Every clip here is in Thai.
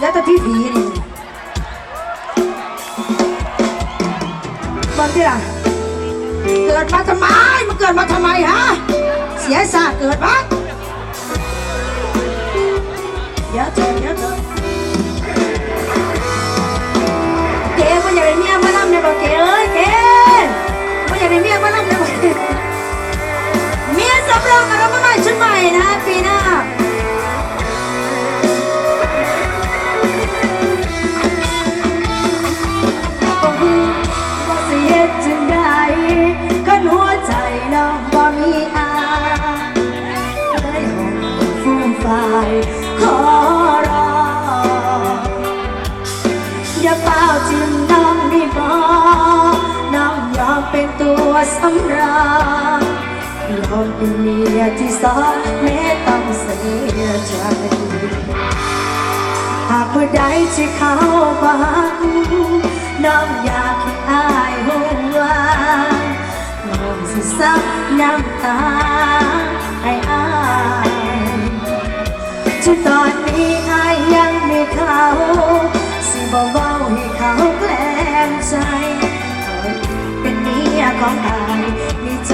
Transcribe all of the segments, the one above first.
แล้วแต่พี่ผีนี่บอลที่ล่ะ เกิดมาทำไมมันเกิดมาทำไมฮะ เสียสาเกิดมาเดี๋ยวเจอเดี๋ยวเจอเก๋ไม่อยากได้เมียมาล่ำเนี่ยบอกเก๋เอ้ยเก๋ไม่อยากได้เมียมาล่ำเนี่ยบอกเมียสำรองกับรามาใหม่ชุดใหม่นะปีหน้า ขอรออย่าเปล่าจิ้มน้องได้บ่น้องยอมเป็นตัวสำรองยอมเป็นเมียที่สองแม้ต้องเสียใจหากผู้ใดที่เขาบังน้องอยากให้อายหัวน้องสิซับน้ำตา ใจเขาเป็นเมียของอายในใจ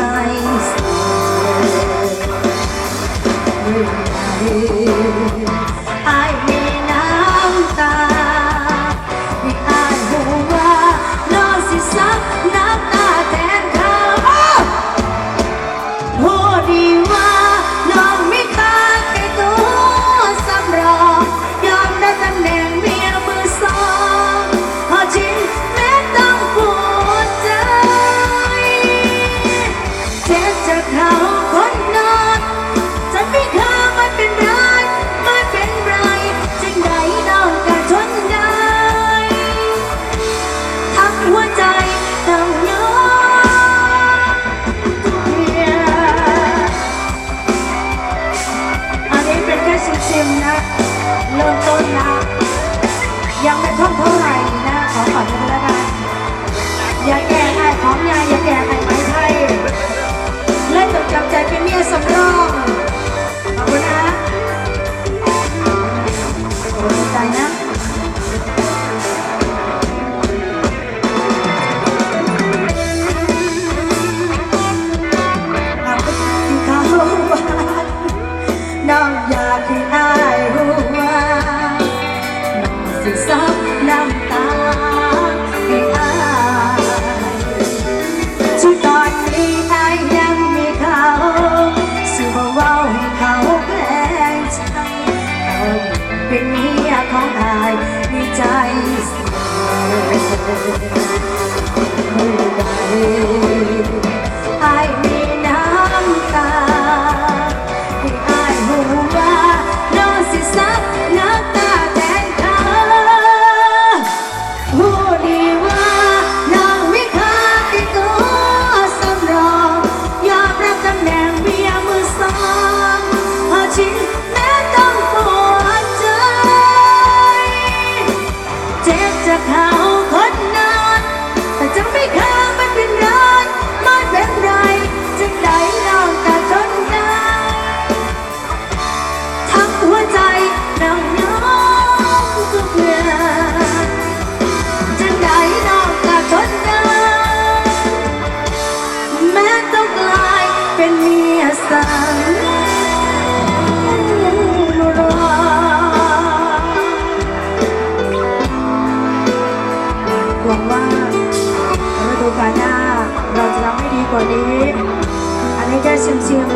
เสียอ นะ ยังไม่ท่องเท่าไหร่นะขอขอดูแล้วกันอย่าแก่ กว่านี้ อันนี้แค่ชิมๆสักค